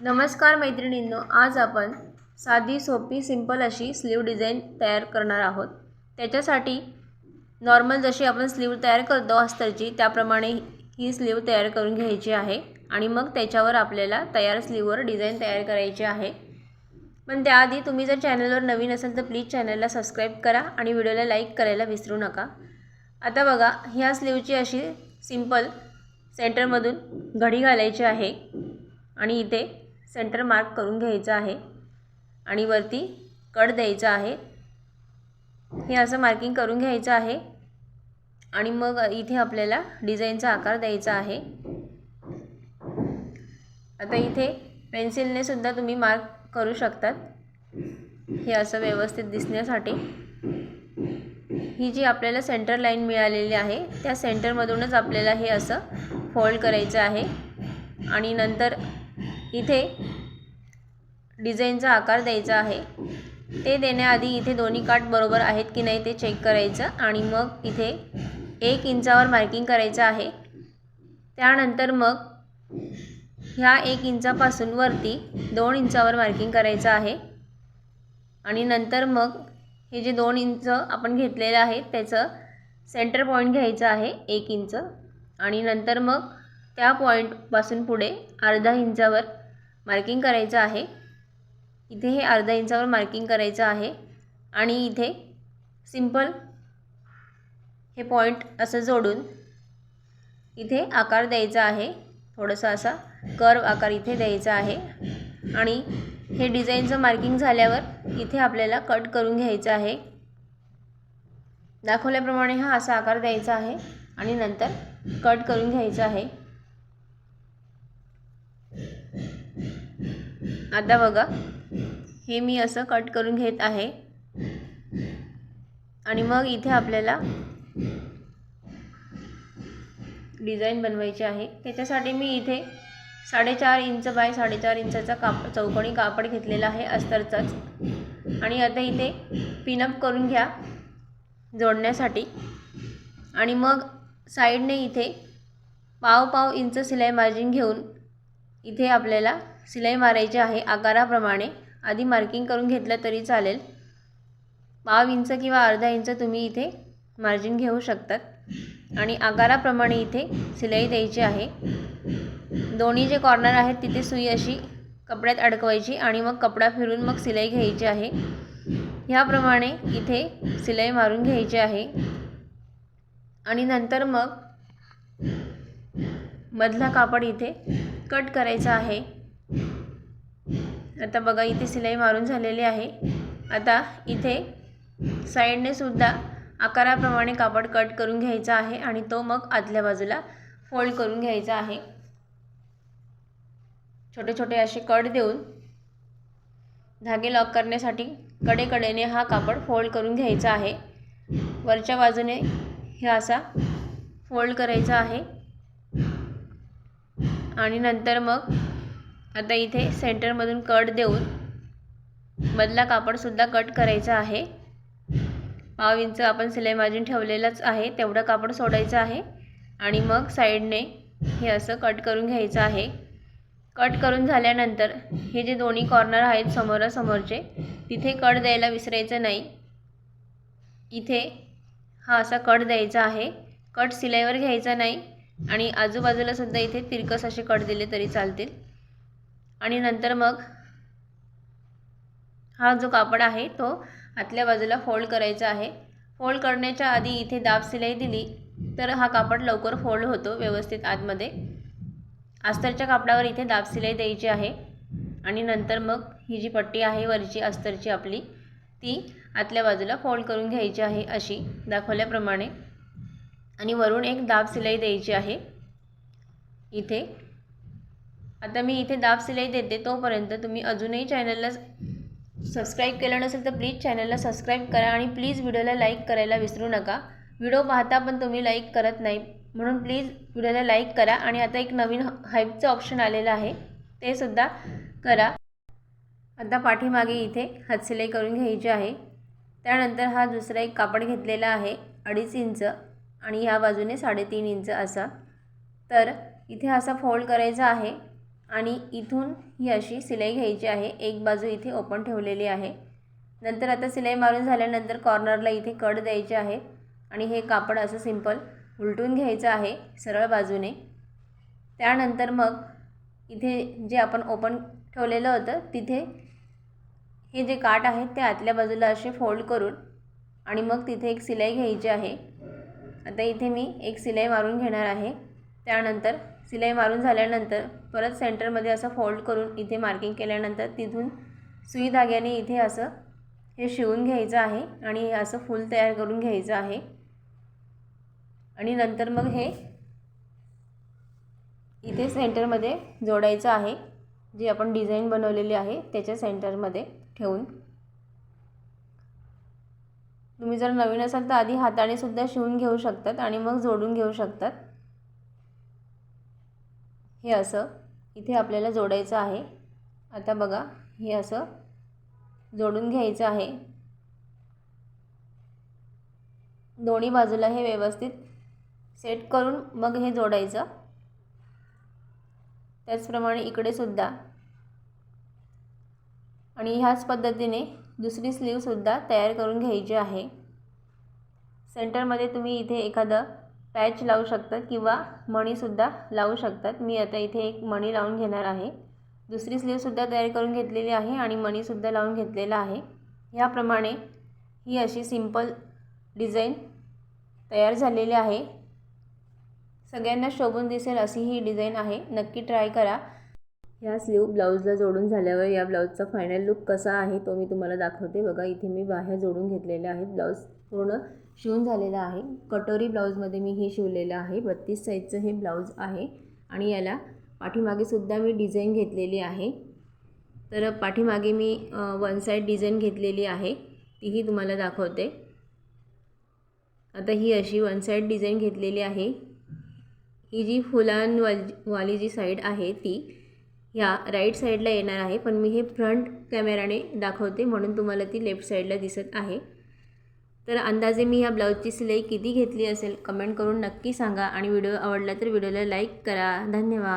नमस्कार मैत्रिणींनो आज आपण साधी सोपी सिंपल अशी स्लीव डिझाईन तयार करणार आहोत. त्याच्यासाठी नॉर्मल जशी आपण स्लीव तयार करतो अस्तरची त्याप्रमाणे ही स्लीव तयार करून घ्यायची आहे आणि मग त्याच्यावर आपल्याला तयार स्लीववर डिझाईन तयार करायची आहे. पण त्याआधी तुम्ही जर चॅनलवर नवीन असेल तर प्लीज चॅनलला सबस्क्राईब करा आणि व्हिडिओला लाईक करायला विसरू नका. आता बघा ह्या स्लीवची अशी सिंपल सेंटरमधून घडी घालायची आहे आणि इथे सेंटर मार्क करून घ्यायचं आहे. आणि वरती कट द्यायचा आहे. हे असं मार्किंग करून घ्यायचं आहे. आणि मग इथे आपल्याला डिझाईनचा आकार द्यायचा आहे. आता इथे पेन्सिलने सुद्धा तुम्ही मार्क करू शकतात. हे असं व्यवस्थित दिसण्यासाठी. ही जी आपल्याला सेंटर लाईन मिळालेली आहे त्या सेंटरमधूनच आपल्याला हे असं फोल्ड करायचं आहे. आणि नंतर इथे डिझाईनचा आकार द्यायचा आहे. ते देण्याआधी इथे दोन्ही काठ बरोबर आहेत की नाही ते चेक करायचं आणि मग इथे एक इंचावर मार्किंग करायचं आहे. त्यानंतर मग ह्या एक इंचापासून वरती दोन इंचावर मार्किंग करायचं आहे. आणि नंतर मग हे जे दोन इंच आपण घेतलेलं आहे त्याचं सेंटर पॉईंट घ्यायचं आहे एक इंच. आणि नंतर मग त्या पॉईंटपासून पुढे अर्धा इंचावर मार्किंग करायचं आहे. इथे हे अर्धा इंचावर मार्किंग करायचं आहे. आणि इथे सिंपल हे पॉईंट असं जोडून इथे आकार द्यायचा आहे. थोडंसं असा कर्व आकार इथे द्यायचा आहे. आणि हे डिझाईनचं मार्किंग झाल्यावर इथे आपल्याला कट करून घ्यायचं आहे. दाखवल्याप्रमाणे हा असा आकार द्यायचा आहे. आणि नंतर कट करून घ्यायचं आहे. आता बघा. हे मी असं कट करून घेत आहे. आणि मग इथे आपल्याला डिझाईन बनवायची आहे. त्याच्यासाठी मी इथे साडेचार इंच बाय साडेचार इंचाचा काप चौकोनी कापड घेतलेला आहे अस्तरचाच. आणि आता इथे पिनअप करून घ्या जोडण्यासाठी. आणि मग साईडने इथे पाव पाव इंच सिलाई मार्जिन घेऊन इथे आपल्याला सिलाई मारायची आहे. आकाराप्रमाणे. आधी मार्किंग करून घेतलं तरी चालेल. पाव इंच किंवा अर्धा इंच तुम्ही इथे मार्जिन घेऊ शकतात. आणि आकाराप्रमाणे इथे सिलाई द्यायची आहे. दोन्ही जे कॉर्नर आहेत तिथे सुई अशी कपड्यात अडकवायची आणि मग कपडा फिरून मग सिलाई घ्यायची आहे. ह्याप्रमाणे इथे सिलाई मारून घ्यायची आहे. आणि नंतर मग मधला कापड इथे कट करायचा आहे. आता बघा इथे सिलाई मारून झालेली आहे. आता इथे साईडने सुद्धा आकाराप्रमाणे कापड कट करून घ्यायचा आहे आणि तो मग आतल्या बाजूला फोल्ड करून घ्यायचा आहे. छोटे छोटे असे कट देऊन धागे लॉक करण्यासाठी कडेकडेने हा कापड फोल्ड करून घ्यायचा आहे. वरच्या बाजूने हे असा फोल्ड करायचा आहे. आणि नंतर मग आता इथे सेंटरमधून कट देऊन मधला कापडसुद्धा कट करायचा आहे. पाव इंच आपण सिलाई मार्जिन ठेवलेलंच आहे तेवढं कापड सोडायचं आहे आणि मग साईडने हे असं कट करून घ्यायचं आहे. कट करून झाल्यानंतर हे जे दोन्ही कॉर्नर आहेत समोरासमोरचे तिथे कट द्यायला विसरायचं नाही. इथे हा असा कट द्यायचा आहे. कट सिलाईवर घ्यायचा नाही. आणि आजूबाजूला सुद्धा इथे तिरकस असे कट दिले तरी चालतील. आणि नंतर मग हा जो कापड आहे तो आतल्या बाजूला फोल्ड करायचा आहे. फोल्ड करण्याच्या आधी इथे दाब सिलाई दिली तर हा कापड लवकर फोल्ड होतो व्यवस्थित आतमध्ये. अस्तरच्या कापडावर इथे दाब सिलाई द्यायची आहे. आणि नंतर मग ही जी पट्टी आहे वरची अस्तरची आपली ती आतल्या बाजूला फोल्ड करून घ्यायची आहे अशी दाखवल्याप्रमाणे. आणि वरून एक दाब सिलाई द्यायची आहे. इथे. आता मी इथे दाब सिलाई देते तोपर्यंत तुम्ही अजूनही चॅनलला सबस्क्राईब केलं नसेल तर प्लीज चॅनलला सबस्क्राईब करा आणि प्लीज व्हिडिओला लाईक करायला विसरू नका. व्हिडिओ पाहता पण तुम्ही लाईक करत नाही म्हणून प्लीज व्हिडिओला लाईक करा आणि आता एक नवीन हाईपचं ऑप्शन आलेलं आहे ते सुद्धा करा. आता पाठीमागे इथे हातसिलाई करून घ्यायची आहे. त्यानंतर हा दुसरा एक कापड घेतलेला आहे अडीच इंच. आणि ह्या बाजूने साडेतीन इंच असा. तर इथे असा फोल्ड करायचा आहे आणि इथून ही अशी सिलाई घ्यायची आहे. एक बाजू इथे ओपन ठेवलेली आहे. नंतर आता सिलाई मारून झाल्यानंतर कॉर्नरला इथे कट द्यायचे आहे आणि हे कापड असं सिंपल उलटून घ्यायचं आहे सरळ बाजूने. त्यानंतर मग इथे जे आपण ओपन ठेवलेलं होतं तिथे हे जे काठ आहेत ते आतल्या बाजूला असे फोल्ड करून आणि मग तिथे एक सिलाई घ्यायची आहे. आता इथे मी एक सिलाई मारून घेणार आहे. त्यानंतर सिलाई मारून झाल्यानंतर परत सेंटरमध्ये असं फोल्ड करून इथे मार्किंग केल्यानंतर तिथून सुई धाग्याने इथे असं हे शिवून घ्यायचं आहे आणि असं फूल तयार करून घ्यायचं आहे. आणि नंतर मग हे इथे सेंटरमध्ये जोडायचं आहे. जी आपण डिझाईन बनवलेली आहे त्याच्या सेंटरमध्ये ठेवून. तुम्ही जर नवीन असाल तर आधी हाताने सुद्धा शिवून घेऊ शकतात आणि मग जोडून घेऊ शकतात. हे असं इथे आपल्याला जोडायचं आहे. आता बघा हे असं जोडून घ्यायचं आहे. दोन्ही बाजूला हे व्यवस्थित सेट करून मग हे जोडायचं. त्याचप्रमाणे इकडे सुद्धा. आणि ह्याच पद्धतीने दुसरी स्लीवसुद्धा तयार करून घ्यायची आहे. सेंटरमध्ये तुम्ही इथे एखादं पॅच लावू शकतात किंवा मणीसुद्धा लावू शकतात. मी आता इथे एक मणी लावून घेणार आहे. दुसरी स्लीवसुद्धा तयार करून घेतलेली आहे आणि मणीसुद्धा लावून घेतलेला आहे. ह्याप्रमाणे ही अशी सिंपल डिझाईन तयार झालेली आहे. सगळ्यांना शोभून दिसेल अशी ही डिझाईन आहे. नक्की ट्राय करा. ह्या स्लीव ब्लाऊजला जोडून झाल्यावर या ब्लाऊजचा फायनल लुक कसा आहे तो मी तुम्हाला दाखवते. बघा इथे मी बाह्या जोडून घेतलेल्या आहेत. ब्लाऊज पूर्ण शिवून झालेला आहे. कटोरी ब्लाऊजमध्ये मी हे शिवलेलं आहे. बत्तीस साईजचं हे ब्लाऊज आहे. आणि याला पाठीमागेसुद्धा मी डिझाईन घेतलेली आहे. तर पाठीमागे मी वन साईड डिझाईन घेतलेली आहे. तीही तुम्हाला दाखवते. आता ही अशी वन साईड डिझाईन घेतलेली आहे. ही जी फुलांवाली वाली जी साईड आहे ती ह्या राईट साईडला येणार आहे. पण मी हे फ्रंट कॅमेराने दाखवते म्हणून तुम्हाला ती लेफ्ट साईडला दिसत आहे. तर अंदाजे मी ह्या ब्लाऊजची सिलाई किती घेतली असेल कमेंट करून नक्की सांगा. आणि व्हिडिओ आवडला तर व्हिडिओला लाईक करा. धन्यवाद.